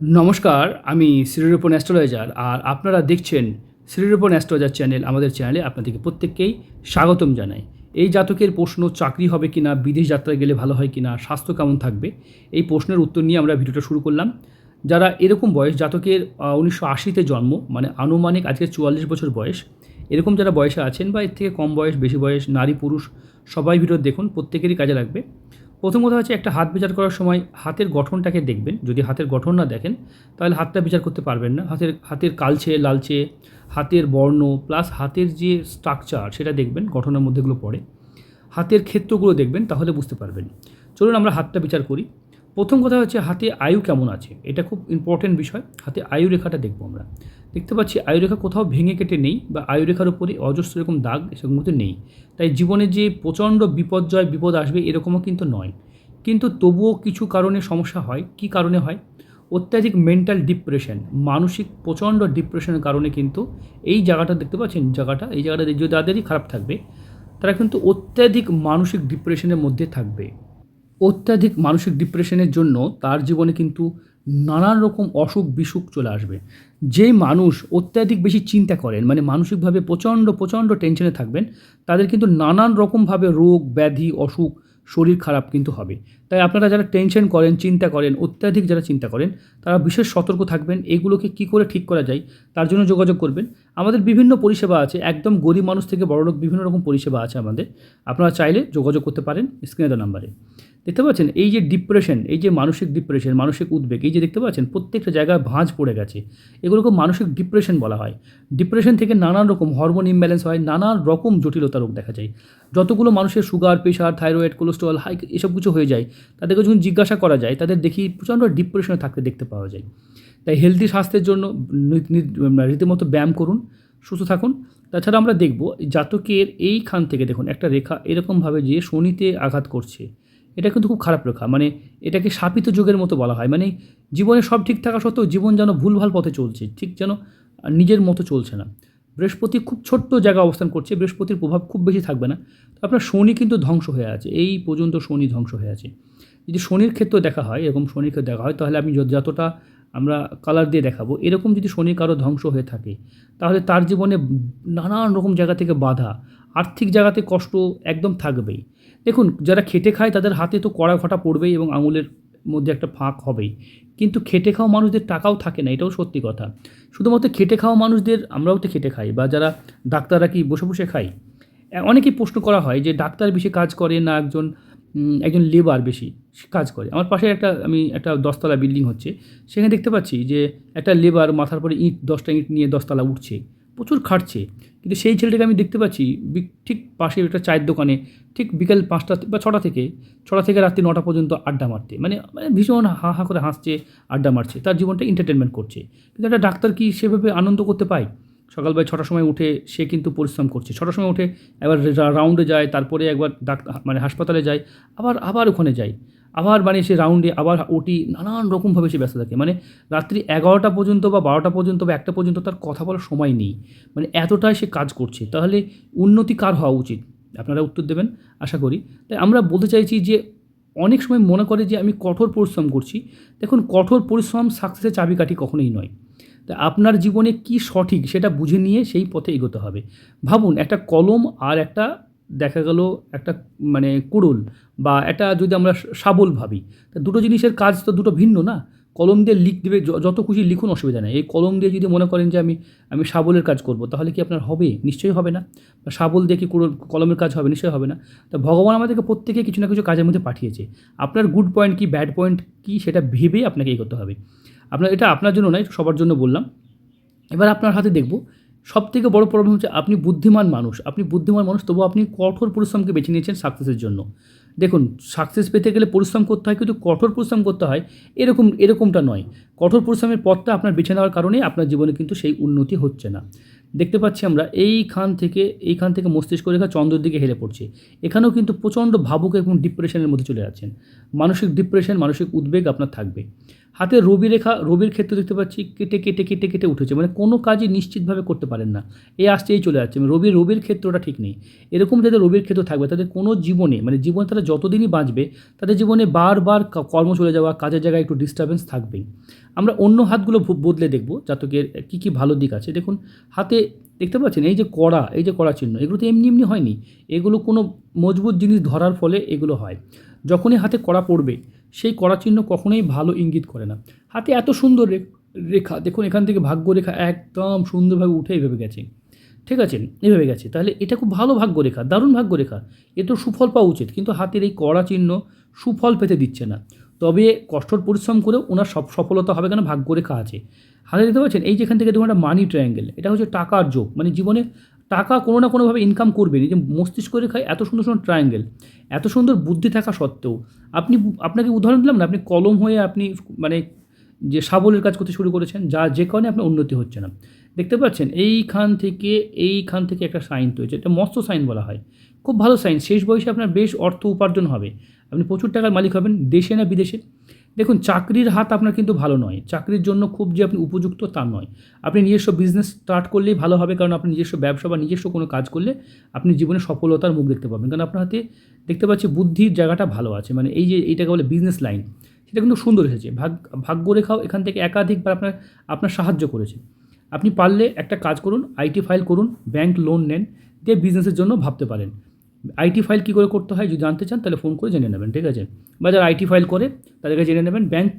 নমস্কার, আমি শ্রীরূপন অ্যাস্ট্রোলজার আর আপনারা দেখছেন শ্রীরূপন অ্যাস্ট্রোলজার চ্যানেল, আমাদের চ্যানেলে আপনাদেরকে প্রত্যেককেই স্বাগতম জানাই। এই জাতকের প্রশ্ন, চাকরি হবে কি না বিদেশ যাত্রায় গেলে ভালো হয় কি না স্বাস্থ্য কেমন থাকবে, এই প্রশ্নের উত্তর নিয়ে আমরা ভিডিওটা শুরু করলাম। যারা এরকম বয়স, জাতকের উনিশশো আশিতে জন্ম মানে আনুমানিক আজকে চুয়াল্লিশ বছর বয়স, এরকম যারা বয়সে আছেন বা এর থেকে কম বয়স, বেশি বয়স, নারী, পুরুষ, সবাই ভিডিও দেখুন, প্রত্যেকেরই কাজে লাগবে। প্রথম কথা হচ্ছে একটা হাত বিচার করার সময় হাতের গঠনটাকে দেখবেন। যদি হাতের গঠন না দেখেন, তাহলে হাতটা বিচার করতে পারবেন না। হাতের হাতের কালচে লালচে, হাতের বর্ণ প্লাস হাতের যে স্ট্রাকচার সেটা দেখবেন, গঠনের মধ্যেগুলো পড়ে। হাতের ক্ষেত্রগুলো দেখবেন, তাহলে বুঝতে পারবেন। চলুন আমরা হাতটা বিচার করি। প্রথম কথা হচ্ছে হাতে আয়ু কেমন আছে? এটা খুব ইম্পর্টেন্ট বিষয়। হাতে আয়ু রেখাটা দেখব আমরা। দেখতে পাচ্ছি আয়ুরেখা কোথাও ভেঙে কেটে নেই বা আয়ুরেখার উপরে অজস্র এরকম দাগ এসব মধ্যে নেই। তাই জীবনে যে প্রচণ্ড বিপর্যয়, বিপদ আসবে এরকমও কিন্তু নয়। কিন্তু তবুও কিছু কারণে সমস্যা হয়। কি কারণে হয়? অত্যাধিক মেন্টাল ডিপ্রেশন মানসিক প্রচণ্ড ডিপ্রেশনের কারণে কিন্তু এই জায়গাটা দেখতে পাচ্ছেন, জায়গাটা, এই জায়গাটা যদি তাদেরই খারাপ থাকবে, তারা কিন্তু অত্যাধিক মানসিক ডিপ্রেশনের মধ্যে থাকবে। অত্যাধিক মানসিক ডিপ্রেশনের জন্য তার জীবনে কিন্তু নানান রকম অসুখ বিসুখ চলে আসবে। যে মানুষ অত্যাধিক বেশি চিন্তা করেন মানে মানসিকভাবে প্রচণ্ড প্রচণ্ড টেনশনে থাকবেন, তাদের কিন্তু নানান রকমভাবে রোগ, ব্যাধি, অসুখ, শরীর খারাপ কিন্তু হবে। তাই আপনারা যারা টেনশন করেন, চিন্তা করেন, অত্যাধিক যারা চিন্তা করেন, তারা বিশেষ সতর্ক থাকবেন, এগুলোকে কী করে ঠিক করা যায় তার জন্য যোগাযোগ করবেন। আমাদের বিভিন্ন পরিষেবা আছে, একদম গরিব মানুষ থেকে বড়লোক বিভিন্ন রকম পরিষেবা আছে আমাদের। আপনারা চাইলে যোগাযোগ করতে পারেন স্ক্রিনে দেওয়া নাম্বারে। দেখতে পাচ্ছেন? এই যে ডিপ্রেশন এই যে মানসিক ডিপ্রেশন মানসিক উদ্বেগ, এই যে দেখতে পাচ্ছেন? প্রত্যেকটা জায়গায় ভাঁজ পড়ে গেছে। এগুলোকে মানসিক ডিপ্রেশন বলা হয়। ডিপ্রেশন থেকে নানান রকম হরমোন ইমব্যালেন্স হয়, নানান রকম জটিলতা রোগ দেখা যায়। যতগুলো মানুষের sugar pressure thyroid cholesterol high এসব কিছু হয়ে যায়, তাদেরকে যখন জিজ্ঞাসা করা যায়, তাদের দেখি প্রচণ্ড ডিপ্রেশনে থাকতে দেখতে পাওয়া যায়। তাই হেলদি স্বাস্থ্যের জন্য রীতিমতো ব্যায়াম করুন, সুস্থ থাকুন। তাছাড়া আমরা দেখব জাতকের এইখান থেকে দেখুন, একটা রেখা এরকমভাবে যে শনিতে আঘাত করছে। এটা কিন্তু খুব খারাপ রেখা। মানে এটাকে শাপিত যুগের মতো বলা হয়। মানে জীবনে সব ঠিক থাকা সত্ত্বেও জীবন যেন ভুলভাল পথে চলছে, ঠিক যেন নিজের মতো চলছে না। বৃহস্পতি খুব ছোট্ট জায়গা অবস্থান করছে, বৃহস্পতির প্রভাব খুব বেশি থাকবে না। তো আপনার শনি কিন্তু ধ্বংস হয়ে আছে, এই পর্যন্ত শনি ধ্বংস হয়ে আছে। যদি শনির ক্ষেত্রে দেখা হয়, এরকম শনির ক্ষেত্রে দেখা হয়, তাহলে আমি যতটা আমরা কালার দিয়ে দেখাবো, এরকম যদি শনি কারও ধ্বংস হয়ে থাকে, তাহলে তার জীবনে নানান রকম জায়গা থেকে বাধা আর্থিক জায়গাতে কষ্ট একদম থাকবেই। দেখুন, যারা খেটে খায় তাদের হাতে তো কড়া ঘটা পড়বেই এবং আঙুলের মধ্যে একটা ফাঁক হবেই। কিন্তু খেটে খাওয়া মানুষদের টাকাও থাকে না, এটাও সত্যি কথা। শুধুমাত্র খেটে খাওয়া মানুষদের আমরাও তো খেটে খাই বা যারা ডাক্তাররা কি বসে বসে খাই? অনেকেই প্রশ্ন করা হয় যে ডাক্তার বেশি কাজ করে না একজন একজন লেবার বেশি কাজ করে? আমার পাশে একটা, আমি একটা দশতলা বিল্ডিং হচ্ছে, সেখানে দেখতে পাচ্ছি যে একটা লেবার মাথার পরে ইঁট, দশটা ইঁট নিয়ে দশতলা উঠছে। প্রচুর খাটছে। কিন্তু সেই ছেলেটাকে আমি দেখতে পাচ্ছি ঠিক পাশে একটা চায়ের দোকানে, ঠিক বিকেল পাঁচটা বা ছটা থেকে ছটা থেকে রাত্রি নটা পর্যন্ত আড্ডা মারতে। মানে মানে ভীষণ হা হা করে হাসছে, আড্ডা মারছে। তার জীবনটা এন্টারটেনমেন্ট করছে। কিন্তু একটা ডাক্তার কি সেভাবে আনন্দ করতে পায়? সকালবেলা ছটার সময় উঠে সে কিন্তু পরিশ্রম করছে। ছটার সময় উঠে একবার রাউন্ডে যায়, তারপরে একবার ডাক্তার মানে হাসপাতালে যায়, আবার আবার ওখানে যায়। আবার মানে সে রাউন্ডে আবার ওটি নানান রকমভাবে সে ব্যস্ত থাকে। মানে রাত্রি এগারোটা পর্যন্ত বা বারোটা পর্যন্ত বা একটা পর্যন্ত তার কথা বলার সময় নেই। মানে এতটাই সে কাজ করছে। তাহলে উন্নতি কার হওয়া উচিত? আপনারা উত্তর দেবেন, আশা করি। তাই আমরা বলতে চাইছি যে অনেক সময় মনে করে যে আমি কঠোর পরিশ্রম করছি। দেখুন, কঠোর পরিশ্রম সাকসেসের চাবিকাঠি কখনোই নয়। তা আপনার জীবনে কি সঠিক সেটা বুঝে নিয়ে সেই পথে এগোতে হবে। ভাবুন, একটা কলম আর একটা দেখা গেল একটা মানে কুড়ুল বা একটা যদি আমরা শাবল ভাবি, তা দুটো জিনিসের কাজ তো দুটো ভিন্ন না? কলম দিয়ে লিখ, দেবে যত খুশি লিখুন অসুবিধা নেই। এই কলম দিয়ে যদি মনে করেন যে আমি আমি শাবলের কাজ করব, তাহলে কি আপনার হবে? নিশ্চয়ই হবে না। বা শাবল দিয়ে কি কলমের কাজ হবে? নিশ্চয়ই হবে না। তা ভগবান আমাদেরকে প্রত্যেকে কিছু না কিছু কাজের মধ্যে পাঠিয়েছে। আপনার গুড পয়েন্ট কি ব্যাড পয়েন্ট কি সেটা ভেবেই আপনাকে এগোতে হবে। আপনার, এটা আপনার জন্য নয়, সবার জন্য বললাম। এবার আপনার হাতে দেখব সব থেকে বড় প্রবলেম হচ্ছে আপনি বুদ্ধিমান মানুষ। আপনি বুদ্ধিমান মানুষ তবু আপনি কঠোর পরিশ্রমকে বেছে নিয়েছেন সাকসেসের জন্য। দেখুন সাকসেস পেতে গেলে পরিশ্রম করতে হয়, কিন্তু কঠোর পরিশ্রম করতে হয় এরকম, এরকমটা নয়। কঠোর পরিশ্রমের পথটা আপনার বেছে নেওয়ার কারণেই আপনার জীবনে কিন্তু সেই উন্নতি হচ্ছে না। দেখতে পাচ্ছি আমরা, এইখান থেকে এইখান থেকে মস্তিষ্ক রেখা চন্দ্রের দিকে হেলে পড়ছে। এখানেও কিন্তু প্রচণ্ড ভাবুক এবং ডিপ্রেশনের মধ্যে চলে যাচ্ছেন। মানসিক ডিপ্রেশন মানসিক উদ্বেগ আপনার থাকবে। হাতে রবি রেখা, রবির ক্ষেত্রে দেখতে পাচ্ছি, কেটে কেটে কেটে কেটে উঠেছে। মানে কোনো কাজই নিশ্চিতভাবে করতে পারেন না। এই আসছে, এই চলে যাচ্ছে। রবি রবির ক্ষেত্রটা ঠিক নেই। এরকম যাদের রবির ক্ষেত্র থাকবে, তাদের কোনো জীবনে মানে জীবন তারা যতদিনই বাঁচবে, তাদের জীবনে বারবার কর্ম চলে যাওয়া, কাজের জায়গায় একটু ডিস্টারবেন্স থাকবেই। আমরা অন্য হাতগুলো বদলে দেখব। জাতকের কী কী ভালো দিক আছে। দেখুন, হাতে দেখতে পাচ্ছেন, এই যে কড়া, এই যে কড়া চিহ্ন, এগুলো তো এমনি এমনি হয়নি। এগুলো কোনো মজবুত জিনিস ধরার ফলে এগুলো হয়। যখনই হাতে কড়া পড়বে সেই কড়া চিহ্ন কখনোই ভালো ইঙ্গিত করে না। হাতে এত সুন্দর রেখা, দেখুন এখান থেকে ভাগ্য রেখা একদম সুন্দরভাবে উঠে এইভাবে গেছে। ঠিক আছে এইভাবে গেছে। তাহলে এটা খুব ভালো ভাগ্য রেখা দারুণ ভাগ্য রেখা এ তো সুফল পাওয়া উচিত, কিন্তু হাতের এই কড়া চিহ্ন সুফল পেতে দিচ্ছে না। তবে কঠোর পরিশ্রম করেও ওনার সব সফলতা হবে কেন? ভাগ্য রেখা আছে। হাতে দেখতে পাচ্ছেন, এই যেখান থেকে দেখুন একটা মানি ট্রায়াঙ্গেল এটা হচ্ছে টাকার যোগ। মানে জীবনে টাকা কোনো না কোনোভাবে ইনকাম করবেন এই যে মস্তিষ্ক রেখায় এত সুন্দর সুন্দর ট্রায়াঙ্গেল এত সুন্দর বুদ্ধি থাকা সত্ত্বেও আপনি আপনাকে উদাহরণ দিলাম না, আপনি কলম হয়ে আপনি মানে যে সাবলের কাজ করতে শুরু করেছেন, যা যে কারণে আপনার উন্নতি হচ্ছে না। দেখতে পাচ্ছেন, এইখান থেকে এইখান থেকে একটা সাইন তৈরি এটা মস্ত সাইন বলা হয়। খুব ভালো সাইন শেষ বয়সে আপনার বেশ অর্থ উপার্জন হবে। আপনি প্রচুর টাকার মালিক হবেন, দেশে না বিদেশে। দেখুন, চাকরির হাত আপনার কিন্তু ভালো নয়। চাকরির জন্য খুব যে আপনি উপযুক্ত তা নয়। আপনি নিজস্ব বিজনেস স্টার্ট করলেই ভালো হবে, কারণ আপনি নিজস্ব ব্যবসা বা নিজস্ব কোনো কাজ করলে আপনি জীবনে সফলতার মুখ দেখতে পাবেন। কারণ আপনার হাতে দেখতে পাচ্ছি বুদ্ধির জায়গাটা ভালো আছে। মানে এই যে এইটাকে বলে বিজনেস লাইন সেটা কিন্তু সুন্দর এসেছে। ভাগ ভাগ্যরেখাও এখান থেকে একাধিকবার আপনার আপনার সাহায্য করেছে। আপনি পারলে একটা কাজ করুন আইটি ফাইল করুন ব্যাংক লোন নেন, দিয়ে বিজনেসের জন্য ভাবতে পারেন। আইটি ফাইল কী করে করতে হয় যদি জানতে চান, তাহলে ফোন করে জেনে নেবেন, ঠিক আছে? বা যারা আইটি ফাইল করে তাদেরকে জেনে নেবেন, ব্যাংক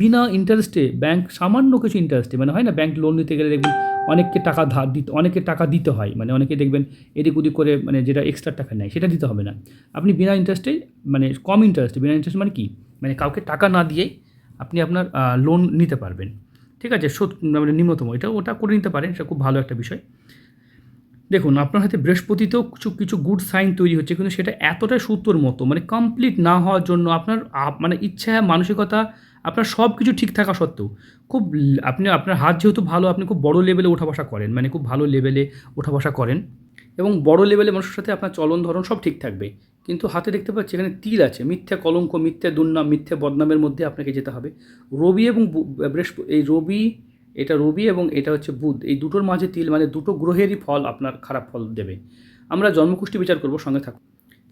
বিনা ইন্টারেস্টে ব্যাংক সামান্য কিছু ইন্টারেস্টে মানে হয় না, ব্যাংক লোন নিতে গেলে দেখবেন অনেককে টাকা ধার দিতে, অনেকে টাকা দিতে হয় মানে অনেকে দেখবেন এদিক ওদিক করে মানে যেটা এক্সট্রা টাকা নেয়, সেটা দিতে হবে না। আপনি বিনা ইন্টারেস্টে মানে কম ইন্টারেস্টে বিনা ইন্টারেস্ট মানে কি? মানে কাউকে টাকা না দিয়েই আপনি আপনার লোন নিতে পারবেন, ঠিক আছে? মানে নিম্নতম, এটা ওটা করে নিতে পারেন, সেটা খুব ভালো একটা বিষয়। দেখুন, আপনার হাতে বৃহস্পতিতেও কিছু কিছু গুড সাইন তৈরি হচ্ছে, কিন্তু সেটা এতটা সূত্রর মতো মানে কমপ্লিট না হওয়ার জন্য আপনার মানে ইচ্ছা, মানসিকতা, আপনার সব কিছু ঠিক থাকা সত্ত্বেও, খুব আপনি, আপনার হাত যেহেতু ভালো, আপনি খুব বড় লেভেলে ওঠা বসা করেন মানে খুব ভালো লেভেলে ওঠা বসা করেন, এবং বড় লেভেলে মানুষের সাথে আপনার চলন ধরন সব ঠিক থাকবে, কিন্তু হাতে দেখতে পাচ্ছি এখানে তিল আছে, মিথ্যা কলঙ্ক, মিথ্যা দুর্নাম, মিথ্যা বদনামের মধ্যে আপনাকে যেতে হবে, রবি এবং বৃহস্পতি এই রবি এটা রবি এবং এটা হচ্ছে বুধ। এই দুটোর মাঝে তিল মানে দুটো গ্রহেরই ফল আপনার খারাপ ফল দেবে। আমরা জন্মকুষ্টি বিচার করব, সঙ্গে থাকুন।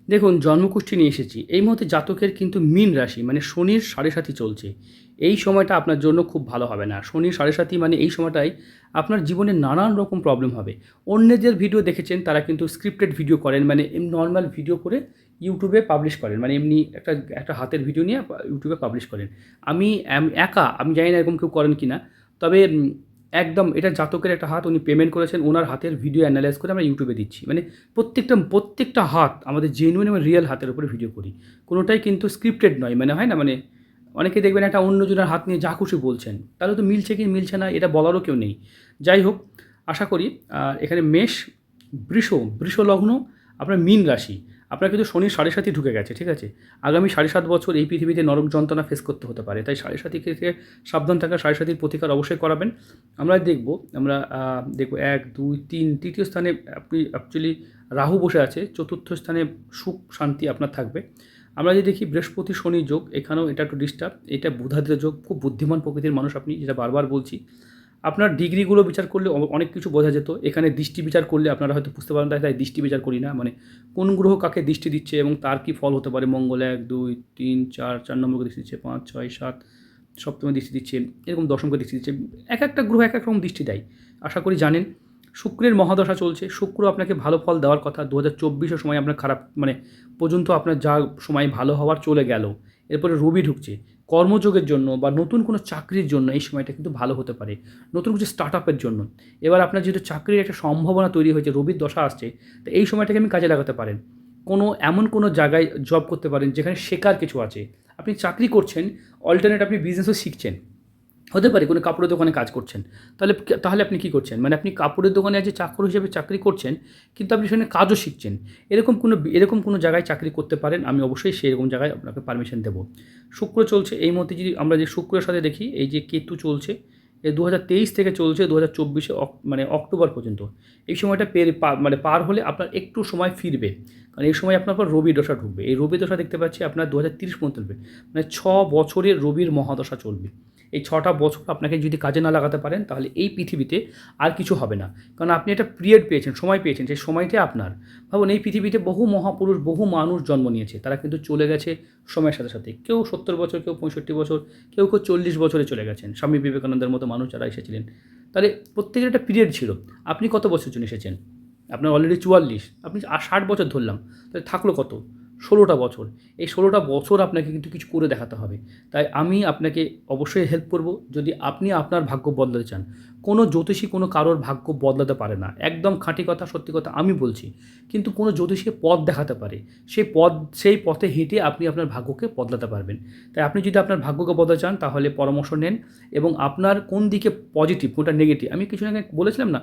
দেখুন জন্মকুষ্ঠী নিয়ে এসেছি। এই মুহূর্তে জাতকের কিন্তু মীন রাশি মানে শনির সাড়ে সাথী চলছে। এই সময়টা আপনার জন্য খুব ভালো হবে না। শনির সাড়ে সাথী মানে এই সময়টায় আপনার জীবনে নানান রকম প্রবলেম হবে। অন্যদের ভিডিও দেখেছেন, তারা কিন্তু স্ক্রিপ্টেড ভিডিও করেন মানে নর্মাল ভিডিও করে ইউটিউবে পাবলিশ করেন। মানে এমনি একটা একটা হাতের ভিডিও নিয়ে ইউটিউবে পাবলিশ করেন। আমি একা, আমি জানি না এরকম কেউ করেন কি না তবে একদম এটা জাতকের একটা হাত, উনি পেমেন্ট করেছেন, ওনার হাতের ভিডিও অ্যানালাইজ করে আমরা ইউটিউবে দিচ্ছি। মানে প্রত্যেকটা প্রত্যেকটা হাত আমাদের জেনুইন এবং রিয়েল হাতের উপরে ভিডিও করি। কোনোটাই কিন্তু স্ক্রিপ্টেড নয় মানে হয় না? মানে অনেকে দেখবেন একটা অন্যজনের হাত নিয়ে যা খুশি বলছেন, তাহলে তো মিলছে কি মিলছে না, এটা বলারও কেউ নেই। যাই হোক, আশা করি এখানে মেষ, বৃষ বৃষ লগ্ন আপনার মীন রাশি। আপনার কিন্তু শনির সাড়ে সাথী ঢুকে গেছে, ঠিক আছে? আগামী সাড়ে সাত বছর এই পৃথিবীতে নরক যন্ত্রণা ফেস করতে হতে পারে। তাই সাড়ে সাথী থেকে সাবধান থাকা, সাড়ে সাথীর প্রতিকার অবশ্যই করাবেন। আমরা দেখব আমরা দেখব এক, দুই, তিন, তৃতীয় স্থানে আপনি অ্যাকচুয়ালি রাহু বসে আছে, চতুর্থ স্থানে সুখ, শান্তি আপনার থাকবে। আমরা যদি দেখি বৃহস্পতি শনি যোগ, এখানেও এটা একটু ডিস্টার্ব এটা বুধাদিত্য যোগ, খুব বুদ্ধিমান প্রকৃতির মানুষ আপনি, যেটা বারবার বলছি। আপনার ডিগ্রিগুলো বিচার করলে অনেক কিছু বোঝা যেত। এখানে দৃষ্টি বিচার করলে আপনারা হয়তো বুঝতে পারেন তাই তাই দৃষ্টি বিচার করি না। মানে কোন গ্রহ কাকে দৃষ্টি দিচ্ছে এবং তার কি ফল হতে পারে? মঙ্গল এক, দুই, তিন, চার চার নম্বরকে দৃষ্টি দিচ্ছে, পাঁচ, ছয়, সাত, সপ্তমে দৃষ্টি দিচ্ছে, এরকম দশমকে দৃষ্টি দিচ্ছে। এক একটা গ্রহ এক এক রকম দৃষ্টি দেয়। আশা করি জানেন, শুক্রের মহাদশা চলছে। শুক্র আপনাকে ভালো ফল দেওয়ার কথা। দু হাজার চব্বিশের সময় আপনার খারাপ মানে পর্যন্ত আপনার যা সময় ভালো হওয়ার চলে গেল। এরপরে রবি ঢুকছে। কর্মযোগের জন্য বা নতুন কোনো চাকরির জন্য এই সময়টা কিন্তু ভালো হতে পারে। নতুন কিছু স্টার্ট আপের জন্য। এবার আপনার যেহেতু চাকরির একটা সম্ভাবনা তৈরি হয়েছে, রবির দশা আসছে, তো এই সময়টাকে আমি কাজে লাগাতে পারেন। কোনো, এমন কোনো জায়গায় জব করতে পারেন যেখানে শেখার কিছু আছে। আপনি চাকরি করছেন অল্টারনেট আপনি বিজনেসও শিখছেন। হতে পারে, কোনো কাপড়ের দোকানে কাজ করছেন। তাহলে তাহলে আপনি কী করছেন? মানে আপনি কাপড়ের দোকানে যে চাকর হিসেবে চাকরি করছেন, কিন্তু আপনি সেখানে কাজও শিখছেন। এরকম কোনো এরকম কোনো জায়গায় চাকরি করতে পারেন, আমি অবশ্যই সেরকম জায়গায় আপনাকে পারমিশন দেবো। শুক্র চলছে, এই মুহূর্তে যদি আমরা যে শুক্রের সাথে দেখি, এই যে কেতু চলছে এই দু হাজার তেইশ থেকে চলছে দু হাজার চব্বিশে মানে অক্টোবর পর্যন্ত। এই সময়টা পের মানে পার হলে আপনার একটু সময় ফিরবে। কারণ এই সময় আপনার রবি দশা ঢুকবে। এই রবি দশা দেখতে পাচ্ছি আপনার দু হাজার তিরিশ পর্যন্ত মানে ছ বছরের রবির মহাদশা চলবে। এই ছটা বছর আপনাকে যদি কাজে না লাগাতে পারেন, তাহলে এই পৃথিবীতে আর কিছু হবে না। কারণ আপনি একটা পিরিয়ড পেয়েছেন, সময় পেয়েছেন, সেই সময়টাই আপনার। ভাবুন, এই পৃথিবীতে বহু মহাপুরুষ, বহু মানুষ জন্ম নিয়েছে। তারা কিন্তু চলে গেছে সময়ের সাথে সাথে। কেউ সত্তর বছর, কেউ পঁয়ষট্টি বছর, কেউ কেউ চল্লিশ বছরে চলে গেছেন। স্বামী বিবেকানন্দের মতো মানুষ যারা এসেছিলেন। তাহলে প্রত্যেকের একটা পিরিয়ড ছিল। আপনি কত বছর জন্য এসেছেন? আপনার অলরেডি চুয়াল্লিশ। আপনি ষাট বছর ধরলাম। তাহলে থাকল কত? ষোলোটা বছর। এই ষোলোটা বছর আপনাকে কিন্তু কিছু করে দেখাতে হবে। তাই আমি আপনাকে অবশ্যই হেল্প করব। যদি আপনি আপনার ভাগ্য বদলাতে চান কোনো জ্যোতিষী কোনো কারোর ভাগ্য বদলাতে পারে না। একদম খাঁটি কথা সত্যি কথা আমি বলছি। কিন্তু কোনো জ্যোতিষীকে পথ দেখাতে পারে। সেই পথ সেই পথে হেঁটে আপনি আপনার ভাগ্যকে বদলাতে পারবেন। তাই আপনি যদি আপনার ভাগ্যকে বদলাতে চান তাহলে পরামর্শ নেন এবং আপনার কোন দিকে পজিটিভ কোনটা নেগেটিভ আমি কিছু আগে বলেছিলাম না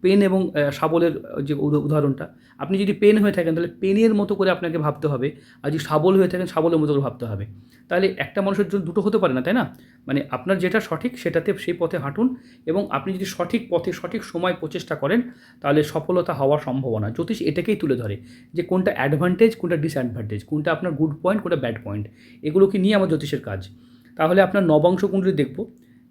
পেন এবং আহ, শাবলের যে উদা- উদাহরণটা আপনি যদি পেন হয়ে থাকেন তাহলে পেনের মতো করে আপনাকে ভাবতে হবে। আর যদি শাবল হয়ে থাকেন শাবলের মতো করে ভাবতে হবে। তাহলে একটা মানুষের জন্য দুটো হতে পারে না তাই না? মানে আপনার যেটা সঠিক সেটাতে সেই পথে হাঁটুন এবং আপনি যদি সঠিক পথে সঠিক সময় প্রচেষ্টা করেন, তাহলে সফলতা হওয়ার সম্ভাবনা জ্যোতিষ এটাকেই তুলে ধরে যে কোনটা অ্যাডভান্টেজ কোনটা ডিসঅ্যাডভান্টেজ কোনটা আপনার গুড পয়েন্ট কোনটা ব্যাড পয়েন্ট এগুলোকে নিয়ে আমার জ্যোতিষের কাজ। তাহলে আপনার নবাংশ কুণ্ডলী দেখব।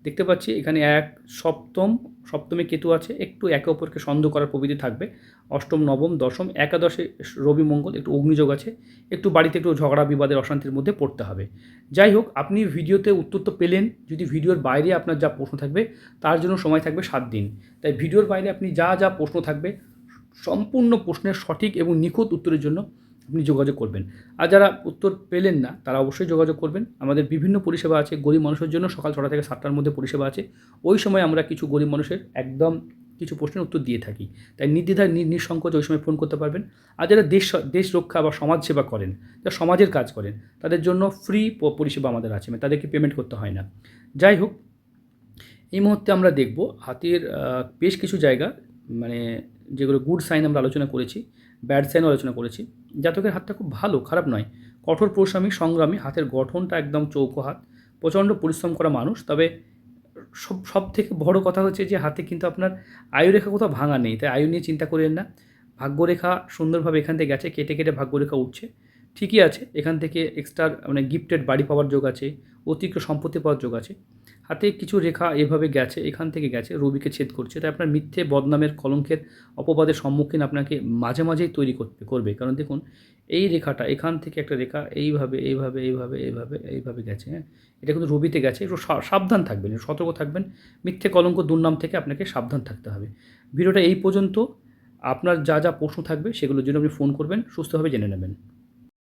দেখতে পাচ্ছি, এখানে এক সপ্তম, সপ্তমে কেতু আছে, একটু একে অপরকে সন্দেহ করার প্রবৃত্তি থাকবে। অষ্টম, নবম, দশম, একাদশে রবি মঙ্গল, একটু অগ্নিযোগ আছে, একটু বাড়িতে একটু ঝগড়া বিবাদের অশান্তির মধ্যে পড়তে হবে। যাই হোক, আপনি ভিডিওতে উত্তর তো পেলেন, যদি ভিডিওর বাইরে আপনার যা প্রশ্ন থাকবে, তার জন্য সময় থাকবে সাত দিন। তাই ভিডিওর বাইরে আপনি যা যা প্রশ্ন থাকবে, সম্পূর্ণ প্রশ্নের সঠিক এবং নিখুঁত উত্তরের জন্য আপনি যোগাযোগ করবেন। আর যারা উত্তর পেলেন না, তারা অবশ্যই যোগাযোগ করবেন। আমাদের বিভিন্ন পরিষেবা আছে, গরিব মানুষের জন্য সকাল ছটা থেকে সাতটার মধ্যে পরিষেবা আছে। ওই সময় আমরা কিছু গরিব মানুষের একদম কিছু প্রশ্নের উত্তর দিয়ে থাকি। তাই নির্দ্বিধায় নিঃসংকোচ ওই সময় ফোন করতে পারবেন। আর যারা দেশ দেশ রক্ষা বা সমাজ সেবা করেন, যারা সমাজের কাজ করেন, তাদের জন্য ফ্রি পরিষেবা আমাদের আছে। মানে তাদেরকে পেমেন্ট করতে হয় না। যাই হোক, এই মুহূর্তে আমরা দেখব হাতির বেশ কিছু জায়গা মানে যেগুলো গুড সাইন আমরা আলোচনা করেছি। ব্যাড সাইনও আলোচনা করেছি। জাতকের হাতটা খুব ভালো, খারাপ নয়। কঠোর পরিশ্রমী সংগ্রামী, হাতের গঠনটা একদম চৌকো হাত। প্রচণ্ড পরিশ্রম করা মানুষ, তবে সব সব থেকে বড় কথা হচ্ছে যে হাতে কিন্তু আপনার আয়ুরেখা কোথাও ভাঙা নেই। তাই আয়ু নিয়ে চিন্তা করেন না। ভাগ্যরেখা সুন্দরভাবে এখান থেকে গেছে, কেটে কেটে ভাগ্যরেখা উঠছে। ঠিকই আছে, এখান থেকে এক্সট্রা মানে গিফটেড বাড়ি পাওয়ার যোগ আছে, অতিরিক্ত সম্পত্তি পাওয়ার যোগ আছে। হাতে কিছু রেখা এভাবে গেছে, এখান থেকে গেছে, রবিকে ছেদ করছে। তাই আপনার মিথ্যে বদনামের কলঙ্কের অপবাদের সম্মুখীন আপনাকে মাঝে মাঝেই তৈরি করতে, করবে। কারণ দেখুন, এই রেখাটা, এখান থেকে একটা রেখা এইভাবে এইভাবে এইভাবে এইভাবে এইভাবে গেছে হ্যাঁ? এটা কিন্তু রবিতে গেছে, একটু সাবধান থাকবেন সতর্ক থাকবেন। মিথ্যে কলঙ্ক দুর্নাম থেকে আপনাকে সাবধান থাকতে হবে। ভিডিওটা এই পর্যন্ত। আপনার যা যা প্রশ্ন থাকবে সেগুলোর জন্য আপনি ফোন করবেন, সুস্থভাবে জেনে নেবেন।